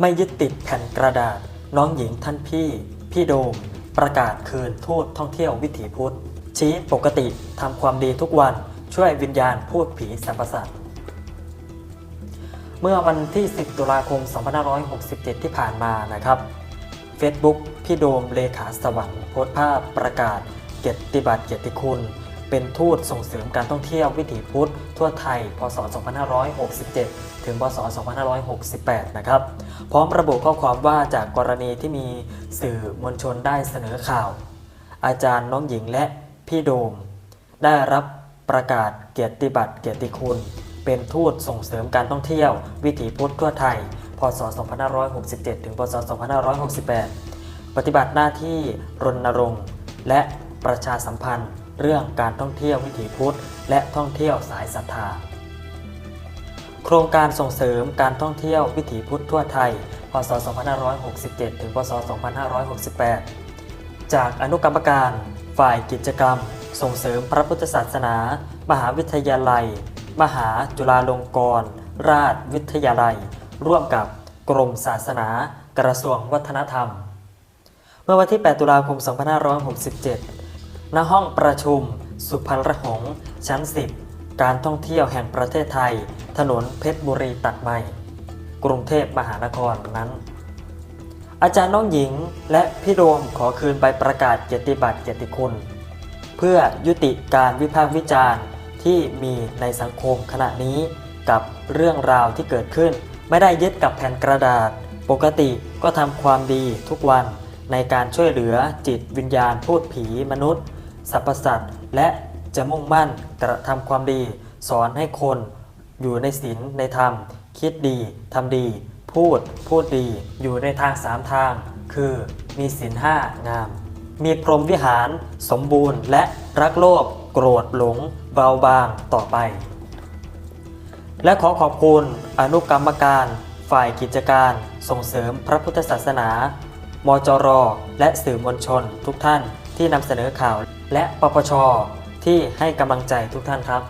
ไม่ยึดติดแผ่นกระดาษ น้องหญิงท่านพี่ พี่โดม ประกาศคืนทูตท่องเที่ยววิถีพุทธ ชี้ปกติทำความดีทุกวันช่วยวิญญาณพูดผีสัมปสัตเมื่อวันที่ 10 ตุลาคม 2567 ที่ผ่านมานะครับ Facebook พี่โดมเลขาสวรรค์โพสต์ภาพประกาศเกียรติบัตรเกียรติคุณ เป็นทูตส่งเสริมการท่องเที่ยววิถีพุทธ ทั่วไทย พศ 2567 ถึง พศ 2568 นะครับ พร้อมระบุข้อความว่าจากกรณีที่มีสื่อมวลชนได้เสนอข่าว อาจารย์น้องหญิงและพี่โดม ได้รับประกาศเกียรติบัตรเกียรติคุณ เป็นทูตส่งเสริมการท่องเที่ยว วิถีพุทธทั่วไทย พศ 2567 ถึง พศ 2568 ปฏิบัติหน้าที่รณรงค์และประชาสัมพันธ์ เรื่องการท่องเที่ยววิถีพุทธ และท่องเที่ยวสายศรัทธา โครงการส่งเสริมการท่องเที่ยววิถีพุทธทั่วไทย พศ 2567 ถึง พศ 2568 จากอนุกรรมการฝ่ายกิจกรรม ส่งเสริมพระพุทธศาสนา มหาวิทยาลัย มหาจุฬาลงกรณราชวิทยาลัย ร่วมกับกรมศาสนากระทรวงวัฒนธรรม เมื่อวันที่ 8 ตุลาคม 2567 ณห้องประชุม สุพรรณหงษ์ชั้น 10 การท่องเที่ยวแห่งประเทศไทย ถนนเพชรบุรีตัดใหม่ กรุงเทพมหานครนั้น อาจารย์น้องหญิงและพี่โดมขอคืนใบประกาศเกียรติบัตรเกียรติคุณ เพื่อยุติการวิพากษ์วิจารณ์ที่มีในสังคมขณะนี้กับเรื่องราวที่เกิดขึ้น ไม่ได้ยึดกับแผ่นกระดาษ ปกติก็ทำความดีทุกวันในการช่วยเหลือจิตวิญญาณพูดผีมนุษย์ สรรพสัตว์และจะมุ่งมั่นกระทำความดี สอนให้คนอยู่ในศีลในธรรม คิดดีทำดี พูดพูดดี อยู่ในทางสามทาง คือมีศีลห้างาม มีพรหมวิหาร สมบูรณ์และรักโลภโกรธหลง เบาบางต่อไป และขอขอบคุณอนุกรรมการ ฝ่ายกิจการส่งเสริมพระพุทธศาสนา มจร และสื่อมวลชนทุกท่าน ที่นำเสนอข่าว และปปชที่ให้กำลังใจทุกท่านครับ